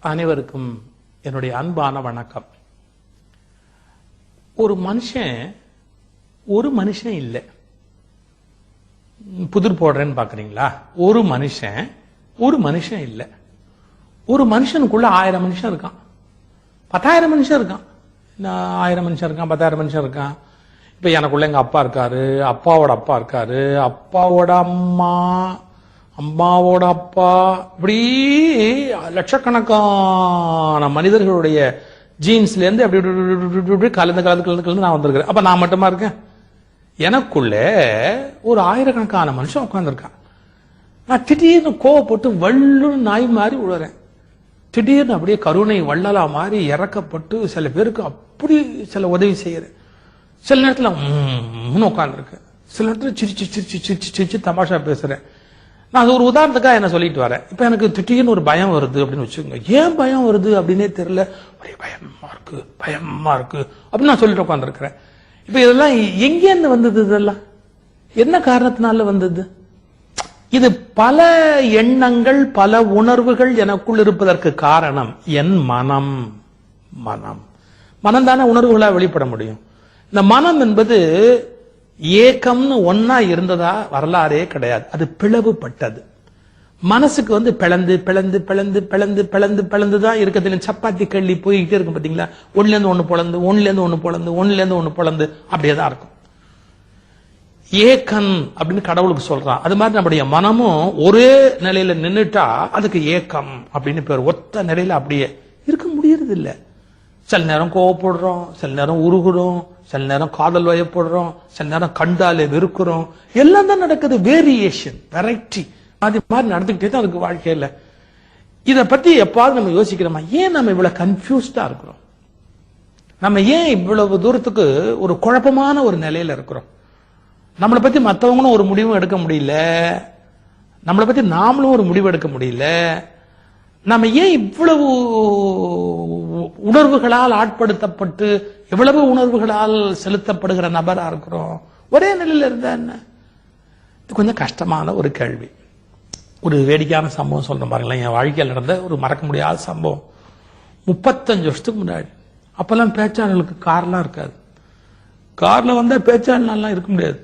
அனைவருக்கும் என்னுடைய அன்பான வணக்கம். ஒரு மனுஷன் ஒரு மனுஷன் இல்லை. புதிர் போடுறேன்னு பாக்குறீங்களா ஒரு மனுஷன் ஒரு மனுஷன் இல்லை. ஒரு மனுஷனுக்குள்ள ஆயிரம் மனுஷன் இருக்கான். பத்தாயிரம் மனுஷன் இருக்கான். நான் ஆயிரம் மனுஷன் இருக்கான் பத்தாயிரம் மனுஷன் இருக்கான். இப்ப எனக்குள்ள எங்க அப்பா இருக்காரு அப்பாவோட அப்பா இருக்காரு அப்பாவோட அம்மா அம்மாவோட அப்பா இப்படி லட்சக்கணக்கான மனிதர்களுடைய ஜீன்ஸ்ல இருந்து அப்படி இப்படி கலந்து கலந்து கலந்து கலந்து நான் வந்திருக்கிறேன் அப்ப நான் மட்டுமா இருக்கேன் எனக்குள்ள ஒரு ஆயிரக்கணக்கான மனுஷன் உட்காந்துருக்கான் நான் திடீர்னு கோவப்பட்டு வள்ளுன்னு நாய் மாதிரி உழறேன் திடீர்னு அப்படியே கருணை வள்ளலா மாதிரி இறக்கப்பட்டு சில பேருக்கு அப்படி சில உதவி செய்யறேன் சில நேரத்தில் உட்காந்துருக்கேன் சில நேரத்தில் சிரிச்சு சிரிச்சு சிரிச்சு சிரிச்சு தமாஷா பேசுறேன் நான் அது ஒரு உதாரணத்துக்காக என்ன சொல்லிட்டு வரேன். இப்ப எனக்கு திட்டின்னு ஒரு பயம் வருது அப்படின்னு வச்சுக்கோங்க. ஏன் பயம் வருது அப்படின்னே தெரியல. ஒரே பயமா இருக்கு பயமா இருக்கு அப்படின்னு நான் சொல்லிட்டு உட்காந்துருக்கிறேன் இப்ப இதெல்லாம் எங்கேருந்து வந்தது இதெல்லாம்? என்ன காரணத்தினால வந்தது? இது பல எண்ணங்கள் பல உணர்வுகள் எனக்குள் இருப்பதற்கு காரணம் என் மனம். மனம். மனம் தானே உணர்வுகளா வெளிப்பட முடியும். இந்த மனம் என்பது ஏக்கம்னு ஒன்னா இருந்ததா வரலாறே கிடையாது. அது பிளவுபட்டது. மனசுக்கு வந்து பிளந்து பிளந்து பிளந்து பிளந்து பிளந்து பிளந்து தான் இருக்கிறதுல சப்பாத்தி கள்ளி போய்கிட்டே இருக்கும் பாத்தீங்களா? ஒன்னுல இருந்து ஒண்ணு பொழந்து ஒன்னுல இருந்து ஒண்ணு பிளந்து ஒன்னுல இருந்து ஒண்ணு பிளந்து அப்படியே தான் இருக்கும். ஏக்கன் அப்படின்னு கடவுளுக்கு சொல்றான். அது மாதிரி நம்முடைய மனமும் ஒரே நிலையில நின்றுட்டா அதுக்கு ஏக்கம் அப்படின்னு பேர். ஒத்த நிலையில அப்படியே இருக்க முடியறது இல்லை சில நேரம் கோவப்படுறோம் சில நேரம் உருகுறோம் சில நேரம் காதல் வயப்படுறோம் சில நேரம் கண்டாலே வெறுக்கிறோம். எல்லாம் தான் நடக்குது. வேரியேஷன் வெரைட்டி அது மாதிரி நடந்துகிட்டே தான் அதுக்கு வாழ்க்கையில. இதை பத்தி எப்பாவது நம்ம யோசிக்கிறோமா? ஏன் நம்ம இவ்வளவு கன்ஃபியூஸ்டா இருக்கிறோம்? நம்ம ஏன் இவ்வளவு தூரத்துக்கு ஒரு குழப்பமான ஒரு நிலையில இருக்கிறோம்? நம்மளை பத்தி மற்றவங்களும் ஒரு முடிவும் எடுக்க முடியல. நம்மளை பத்தி நாமளும் ஒரு முடிவு எடுக்க முடியல. நம்ம ஏன் இவ்வளவு உணர்வுகளால் ஆட்படுத்தப்பட்டு எவ்வளவு உணர்வுகளால் செலுத்தப்படுகிற நபரா இருக்கிறோம்? ஒரே நிலையில இருந்தா என்ன? இது கொஞ்சம் கஷ்டமான ஒரு கேள்வி. ஒரு வேடிக்கையான சம்பவம் சொல்றேன் பாருங்களேன் என் வாழ்க்கையில் நடந்த ஒரு மறக்க முடியாத சம்பவம். முப்பத்தஞ்சு வருஷத்துக்கு முன்னாடி. அப்பெல்லாம் பேச்சாளர்களுக்கு கார்லாம் இருக்காது. காரில் வந்தால் பேச்சாளர்லாம் இருக்க முடியாது.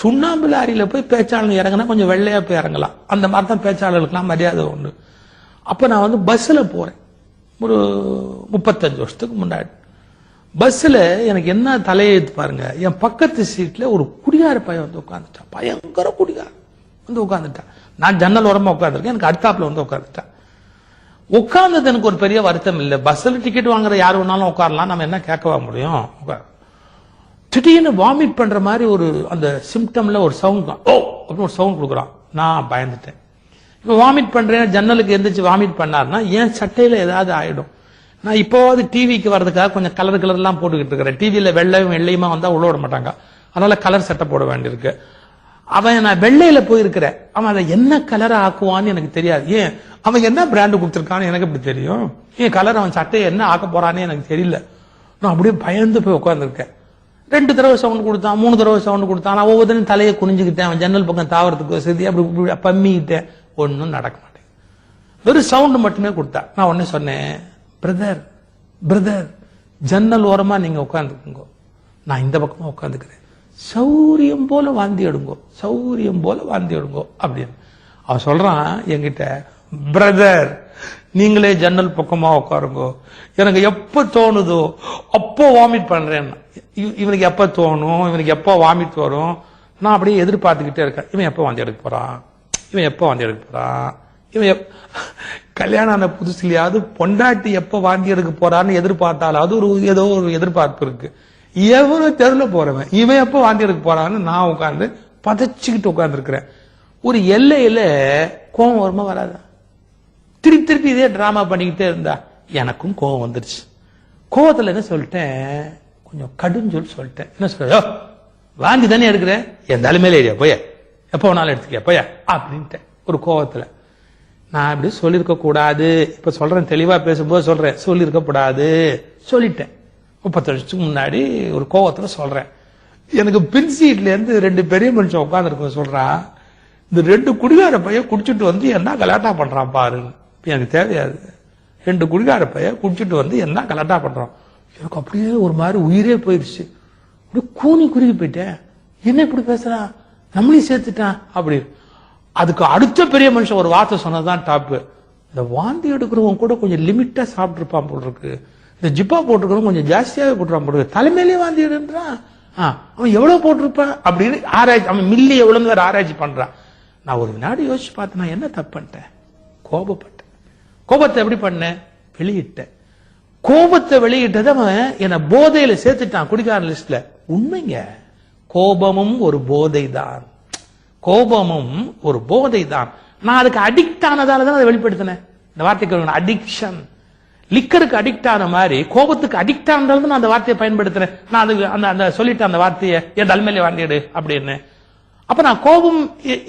சுண்ணாம்பு லாரியில் போய் பேச்சாளர் இறங்கினா கொஞ்சம் வெள்ளையாக போய் இறங்கலாம். அந்த மாதிரி தான் பேச்சாளர்களுக்குலாம் மரியாதை உண்டு. அப்போ நான் வந்து பஸ்ஸில் போகிறேன் ஒரு முப்பத்தஞ்சு வருஷத்துக்கு முன்னாடி. பஸ்ஸில் எனக்கு என்ன தலையெழுத்து பாருங்க. என் பக்கத்து சீட்டில் ஒரு குடிகார பையன் வந்து உட்காந்துட்டான் பயங்கர குடிகார வந்து உட்காந்துட்டான் நான் ஜன்னல் ஓரமா உட்காந்துருக்கேன் எனக்கு அடுத்தாப்பில் வந்து உட்காந்துட்டான் உட்கார்ந்தது எனக்கு ஒரு பெரிய வருத்தம் இல்லை. பஸ்ஸில் டிக்கெட் வாங்குற யார் வேணாலும் உட்காரலாம். நம்ம என்ன கேட்கவா முடியும்? உட்கார். திடீர்னு வாமிட் பண்ணுற மாதிரி ஒரு அந்த சிம்டம்ல ஒரு சவுண்ட் ஓ! அப்படின்னு ஒரு சவுண்ட் கொடுக்குறான். நான் பயந்துட்டேன். இப்போ வாமிட் பண்றேன் ஜன்னலுக்கு எந்திரிச்சு வாமிட் பண்ணாருன்னா என் சட்டையில ஏதாவது ஆயிடும்? நான் இப்போவாது டிவிக்கு வர்றதுக்காக கொஞ்சம் கலர் கலர் எல்லாம் போட்டுக்கிட்டு இருக்கிறேன். டிவியில வெள்ளையும் வெள்ளையுமா வந்தா உள்ள விட மாட்டாங்க. அதனால கலர் சட்டை போட வேண்டியிருக்கு. அவன் நான் வெள்ளையில போயிருக்கிறேன். அவன் அதை என்ன கலரை ஆக்குவான்னு எனக்கு தெரியாது. ஏன்? அவன் என்ன பிராண்டு கொடுத்துருக்கான்னு எனக்கு இப்படி தெரியும்? ஏன் கலர் அவன் சட்டையை என்ன ஆக்க போறான்னு எனக்கு தெரியல. நான் அப்படியே பயந்து போய் உட்காந்துருக்கேன் ரெண்டு தடவை சவுண்ட் கொடுத்தான் மூணு தடவை சவுண்ட் கொடுத்தான். நான் ஒவ்வொருத்தரும் தலையை குனிஞ்சுக்கிட்டேன். அவன் ஜன்னல் பக்கம் தாவறதுக்கு வசதி அப்படி பம்மிக்கிட்டேன். ஒன்றும் நடக்க மாட்டேன் வெறும் சவுண்டு மட்டுமே கொடுத்தா. நான் உடனே சொன்னேன் பிரதர் பிரதர் ஜன்னல் ஓரமா நீங்க உட்காந்துக்குங்க நான் இந்த பக்கமா உட்காந்துக்கிறேன் சௌரியம் போல வாந்தி எடுங்கோ. சௌரியம் போல வாந்தி எடுங்கோ. அப்படின்னு. அவன் சொல்றான் என்கிட்ட பிரதர் நீங்களே ஜன்னல் பக்கமா உட்காருங்கோ. எனக்கு எப்ப தோணுதோ அப்போ வாமிட் பண்றேன். இவனுக்கு எப்ப தோணும் இவனுக்கு எப்போ வாமிட் வரும்? நான் அப்படியே எதிர்பார்த்துக்கிட்டே இருக்கேன். இவன் எப்போ வாந்தி எடுக்க போறான்? இவன் எப்போ வாந்தி எடுக்க போறான் இவன் கல்யாணம் ஆன புதுசுலையாவது பொண்டாட்டி எப்போ வாந்தி எடுக்க போறான்னு எதிர்பார்த்தாலாவது ஒரு ஏதோ ஒரு எதிர்பார்ப்பு இருக்கு. எவனும் தெருல போறவன் இவன் எப்போ வாந்தி எடுக்க போறான்னு நான் உட்காந்து பதைச்சுக்கிட்டு உட்காந்துருக்கிறேன் ஒரு எல்லையில கோவம் வருமா வராதா? திருப்பி திருப்பி இதே டிராமா பண்ணிக்கிட்டே இருந்தா எனக்கும் கோவம் வந்துருச்சு. கோவத்தில் என்ன சொல்லிட்டேன்? கொஞ்சம் கடுஞ்சொல் சொல்லிட்டேன். என்ன சொல்ற வாந்தி தானே எடுக்கிற? என் தலைமையில ஏரியா போய்? எப்போ வேணாலும் எடுத்துக்க போய? அப்படின்ட்டேன். ஒரு கோவத்தில். நான் இப்படி சொல்லியிருக்க கூடாது. இப்போ சொல்றேன் தெளிவாக பேசும்போது சொல்றேன். சொல்லியிருக்க கூடாது. சொல்லிட்டேன். முப்பத்தி வருஷத்துக்கு முன்னாடி ஒரு கோவத்தில் சொல்றேன். எனக்கு பின் இருந்து ரெண்டு பெரிய மனுஷன் உட்காந்துருக்க சொல்றான் இந்த ரெண்டு குடிகார பையன் குடிச்சிட்டு வந்து என்ன கலாட்டா பண்றான் பாரு. எனக்கு தேவையாது. ரெண்டு குடிகார பையன் குடிச்சிட்டு வந்து என்ன கலாட்டா பண்றோம் எனக்கு அப்படியே ஒரு மாதிரி உயிரே போயிடுச்சு. அப்படியே கூனி குறுகி போயிட்டேன். என்ன இப்படி பேசுறான் நம்மளையும் சேர்த்துட்டான் அப்படி. அதுக்கு அடுத்த பெரிய மனுஷன் ஒரு வார்த்தை சொன்னதுதான் டாப்பு இந்த வாந்தி எடுக்கிறவங்க கூட கொஞ்சம் லிமிட்டா சாப்பிட்டுருப்பான் போல் இருக்கு இந்த ஜிப்பா போட்டிருக்கிறவங்க கொஞ்சம் ஜாஸ்தியாவே போட்டுருப்பான் போல் இருக்கு தலைமையிலே வாந்தி எடுன்றான் ஆ, அவன் எவ்வளவு போட்டிருப்பான் அப்படின்னு ஆராய்ச்சி அவன் மில்லி எவ்வளவு ஆராய்ச்சி பண்றான். நான் ஒரு வினாடி யோசிச்சு பார்த்தேன் நான் என்ன தப்பு பண்ணிட்டேன்? கோபப்பட்டேன். கோபத்தை எப்படி பண்ணேன்? வெளியிட்டேன். கோபத்தை வெளியிட்டதை அவன் என்ன போதையில சேர்த்துட்டான் குடிக்கார லிஸ்ட்ல உண்மைங்க. கோபமும் ஒரு போதை தான் கோபமும் ஒரு போதை தான் நான் அதுக்கு அடிக்ட் ஆனதால தான் அதை வெளிப்படுத்தினேன். இந்த வார்த்தைக்கு அடிக்ஷன் லிக்கருக்கு அடிக்ட் ஆன மாதிரி கோபத்துக்கு அடிக்ட் ஆனதால தான் நான் அந்த வார்த்தையை பயன்படுத்துறேன் நான் அது அந்த அந்த சொல்லிட்டேன் அந்த வார்த்தையை என் தலைமையில வாண்டிடு அப்படின்னு. அப்ப நான் கோபம்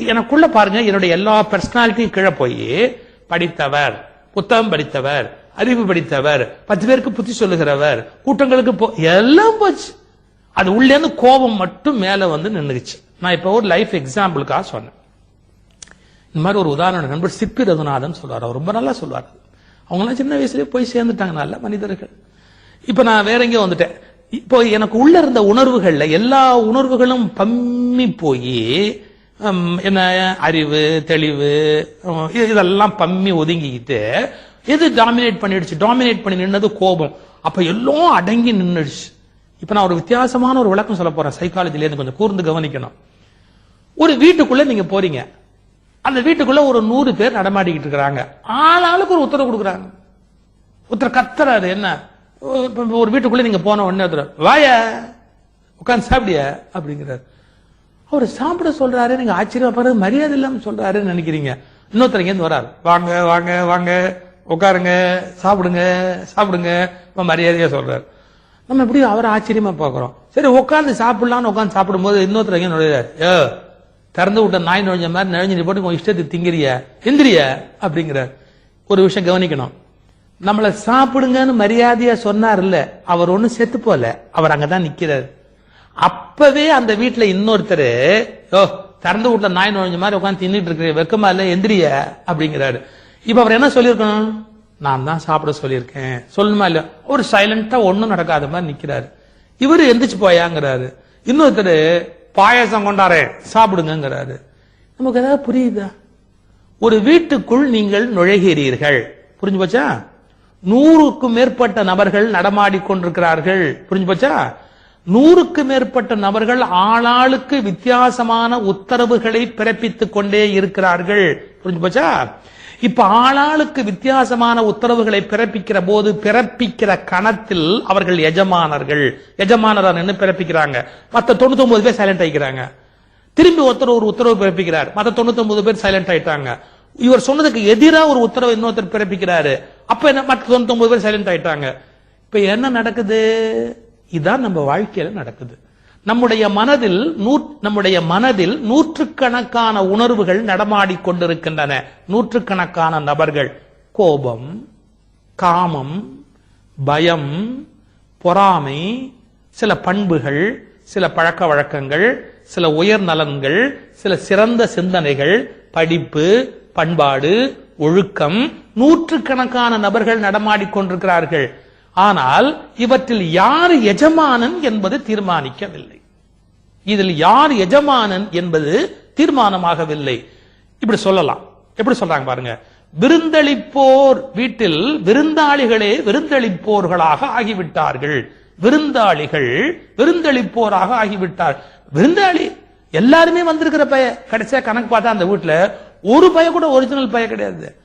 எனக்குள்ள பாருங்க என்னுடைய எல்லா பர்சனாலிட்டியும் கீழே போய் படித்தவர் புத்தகம் படித்தவர் அறிவு படித்தவர் பத்து பேருக்கு புத்தி சொல்லுகிறவர் கூட்டங்களுக்கு போ- எல்லாம் போச்சு. அது உள்ளே இருந்து கோபம் மட்டும் மேல வந்து நின்றுச்சு. நான் இப்ப ஒரு லைஃப் எக்ஸாம்பிளுக்காக சொன்னேன். இந்த மாதிரி ஒரு உதாரணம் நண்பர் சிப்பி ரகுநாதன் சொல்வார் அவர் ரொம்ப நல்லா சொல்லுவார் அவங்களாம் சின்ன வயசுலேயே போய் சேர்ந்துட்டாங்க. நல்ல மனிதர்கள். இப்ப நான் வேற எங்கேயோ வந்துட்டேன். இப்போ எனக்கு உள்ள இருந்த உணர்வுகள்ல எல்லா உணர்வுகளும் பம்மி போய் என்ன அறிவு தெளிவு இது- இதெல்லாம் பம்மி ஒதுங்கிக்கிட்டு எது டாமினேட் பண்ணிடுச்சு? டாமினேட் பண்ணி நின்னது கோபம். அப்ப எல்லாம் அடங்கி நின்றுடுச்சு இப்ப நான் ஒரு வித்தியாசமான ஒரு விளக்கம் சொல்ல போறேன். சைக்காலஜில இருந்து கொஞ்சம் கூர்ந்து கவனிக்கணும். ஒரு வீட்டுக்குள்ள நீங்க போறீங்க. அந்த வீட்டுக்குள்ள ஒரு நூறு பேர் நடமாடிக்கிட்டு இருக்கிறாங்க. ஆளாளுக்கு ஒரு உத்தரவு கொடுக்குறாங்க. ஒருத்தர் கத்துறாரு என்ன? ஒரு வீட்டுக்குள்ள நீங்க போன உடனே ஒருத்தர் வாய உட்காந்து சாப்பிடிய? அப்படிங்கிறாரு. அவர் சாப்பிட சொல்றாரு நீங்க ஆச்சரியமா பாரு மரியாதை இல்லாம சொல்றாருன்னு நினைக்கிறீங்க. இன்னொருத்தர் இருந்து வராரு. வாங்க வாங்க வாங்க உட்காருங்க சாப்பிடுங்க சாப்பிடுங்க. இப்ப மரியாதையா சொல்றாரு. நம்ம எப்படி அவரை ஆச்சரியமா பாக்குறோம் சரி உட்காந்து சாப்பிடலாம்னு சாப்பிடும் சாப்பிடும்போது இன்னொருத்தர் எங்க நுழையாரு ஏ திறந்து விட்ட நாய் நுழைஞ்ச மாதிரி நுழைஞ்சு போட்டு உங்க இஷ்டத்துக்கு திங்கிறிய? எந்திரிய அப்படிங்கிறார். ஒரு விஷயம் கவனிக்கணும். நம்மள சாப்பிடுங்கன்னு மரியாதையா சொன்னார் இல்ல அவர் ஒன்றும் செத்து போல அவர் அங்கதான் நிக்கிறார். அப்பவே அந்த வீட்டுல இன்னொருத்தர் ஓ திறந்து விட்ட நாய் நுழைஞ்ச மாதிரி உட்காந்து தின்னுட்டு இருக்கிற வெக்கமா இல்ல எந்திரிய அப்படிங்கிறாரு. இப்ப அவர் என்ன சொல்லியிருக்கணும்? நான் தான் சாப்பிட சொல்லியிருக்கேன். சொல்லணுமா இல்ல ஒரு சைலண்டா ஒண்ணும் நடக்காத மாதிரி நிக்கிறாரு. இவர் எந்திரிச்சு போயாங்கிறாரு. இன்னொருத்தர் பாயாசம் கொண்டாரே சாப்பிடுங்கங்கிறாரு. நமக்கு ஏதாவது புரியுதா? ஒரு வீட்டுக்குள் நீங்கள் நுழைகிறீர்கள். புரிஞ்சு போச்சா? நூறுக்கும் மேற்பட்ட நபர்கள் நடமாடி கொண்டிருக்கிறார்கள். புரிஞ்சு போச்சா? நூறுக்கு மேற்பட்ட நபர்கள் ஆளாளுக்கு வித்தியாசமான உத்தரவுகளை பிறப்பித்துக் கொண்டே இருக்கிறார்கள். புரிஞ்சு போச்சா இப்ப ஆளாளுக்கு வித்தியாசமான உத்தரவுகளை பிறப்பிக்கிற போது பிறப்பிக்கிற கணத்தில் அவர்கள் எஜமானர்கள். எஜமானரான் நின்னு பிறப்பிக்கிறாங்க. மத்த தொண்ணூத்தி ஒன்பது பேர் சைலண்ட் ஆகிக்கிறாங்க திரும்பி ஒருத்தர் ஒரு உத்தரவு பிறப்பிக்கிறார். மத்த தொண்ணூத்தி ஒன்பது பேர் சைலண்ட் ஆயிட்டாங்க. இவர் சொன்னதுக்கு எதிராக ஒரு உத்தரவு இன்னொருத்தர் பிறப்பிக்கிறாரு. அப்ப என்ன மற்ற தொண்ணூத்தி ஒன்பது பேர் சைலண்ட் ஆயிட்டாங்க. இப்ப என்ன நடக்குது? இதுதான் நம்ம வாழ்க்கையில நடக்குது. நம்முடைய மனதில் நூற் நம்முடைய மனதில் நூற்றுக்கணக்கான உணர்வுகள் நடமாடி கொண்டிருக்கின்றன. நூற்றுக்கணக்கான நபர்கள். கோபம் காமம் பயம் பொறாமை சில பண்புகள் சில பழக்க வழக்கங்கள் சில உயர் நலன்கள் சில சிறந்த சிந்தனைகள் படிப்பு பண்பாடு ஒழுக்கம் நூற்றுக்கணக்கான நபர்கள் நடமாடிக் கொண்டிருக்கிறார்கள். ஆனால் இவற்றில் யார் எஜமானன் என்பது தீர்மானிக்கவில்லை. இதில் யார் எஜமானன் என்பது தீர்மானமாகவில்லை. இப்படி சொல்லலாம். எப்படி சொல்றாங்க பாருங்க. விருந்தளிப்போர் வீட்டில் விருந்தாளிகளே விருந்தளிப்போர்களாக ஆகிவிட்டார்கள். விருந்தாளிகள் விருந்தளிப்போராக ஆகிவிட்டார். விருந்தாளி எல்லாருமே வந்திருக்கிற பய கடைசியா கணக்கு பார்த்தா அந்த வீட்டுல ஒரு பய கூட ஒரிஜினல் பய கிடையாது.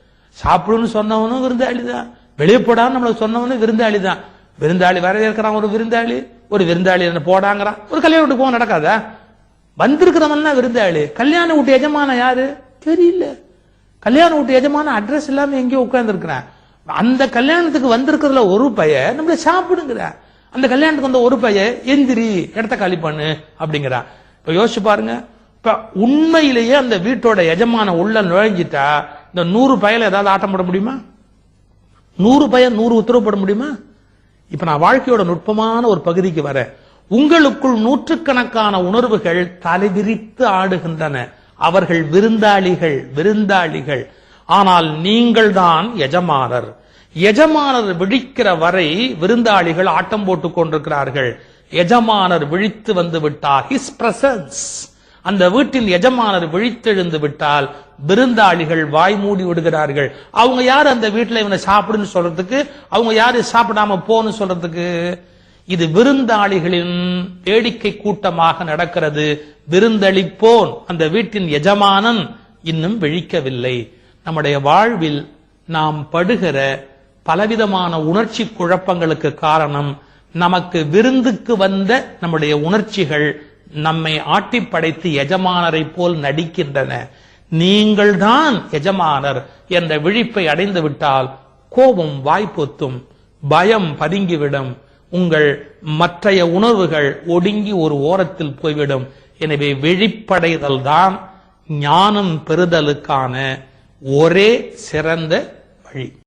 சாப்பிடுன்னு சொன்னவனும் விருந்தாளி தான். வெளியே போடான்னு நம்மளுக்கு சொன்னவனு விருந்தாளி தான். விருந்தாளி வரவேற்கிறான் ஒரு விருந்தாளி. ஒரு விருந்தாளி என்ன போடாங்கிறான் ஒரு கல்யாண வீட்டுக்கு போக நடக்காதா? வந்திருக்கிறவன் தான் விருந்தாளி. கல்யாண வீட்டு எஜமானம் யாரு? தெரியல. கல்யாண வீட்டு எஜமான அட்ரஸ் இல்லாம எங்கேயோ உட்கார்ந்துருக்கிறேன். அந்த கல்யாணத்துக்கு வந்திருக்கிறதுல ஒரு பைய நம்மள சாப்பிடுங்கிற. அந்த கல்யாணத்துக்கு வந்த ஒரு பைய எந்திரி இடத்த காலி பண்ணு அப்படிங்கிறான். இப்ப யோசிச்சு பாருங்க. இப்ப உண்மையிலேயே அந்த வீட்டோட எஜமான உள்ள நுழைஞ்சிட்டா இந்த நூறு பயல ஏதாவது ஆட்டம் போட முடியுமா? நூறு பயன் நூறு உத்தரவு போட முடியுமா? இப்ப நான் வாழ்க்கையோட நுட்பமான ஒரு பகுதிக்கு வரேன் உங்களுக்குள் நூற்றுக்கணக்கான உணர்வுகள் தலைவிரித்து ஆடுகின்றன. அவர்கள் விருந்தாளிகள் விருந்தாளிகள். ஆனால் நீங்கள் தான் எஜமானர். எஜமானர் விழிக்கிற வரை விருந்தாளிகள் ஆட்டம் போட்டுக் கொண்டிருக்கிறார்கள். எஜமானர் விழித்து வந்து விட்டார். ஹிஸ் பிரசன்ஸ் அந்த வீட்டின் எஜமானர் விழித்தெழுந்து விட்டால் விருந்தாளிகள் வாய் மூடி விடுகிறார்கள். அவங்க யார் அந்த வீட்டில் இவனை சாப்பிடுன்னு சொல்றதுக்கு? அவங்க யாரு சாப்பிடாம போன்னு சொல்றதுக்கு? இது விருந்தாளிகளின் வேடிக்கை கூட்டமாக நடக்கிறது. விருந்தளிப்போன். அந்த வீட்டின் எஜமானன் இன்னும் விழிக்கவில்லை. நம்முடைய வாழ்வில் நாம் படுகிற பலவிதமான உணர்ச்சி குழப்பங்களுக்கு காரணம் நமக்கு விருந்துக்கு வந்த நம்முடைய உணர்ச்சிகள் நம்மை ஆட்டி படைத்து எஜமானரை போல் நடிக்கின்றன. நீங்கள்தான் எஜமானர் என்ற விழிப்பை அடைந்து விட்டால் கோபம் வாய்ப்பொத்தும் பயம் பதுங்கிவிடும். உங்கள் மற்றைய உணர்வுகள் ஒடுங்கி ஒரு ஓரத்தில் போய்விடும். எனவே விழிப்படைதல் தான் ஞானம் பெறுதலுக்கான ஒரே சிறந்த வழி.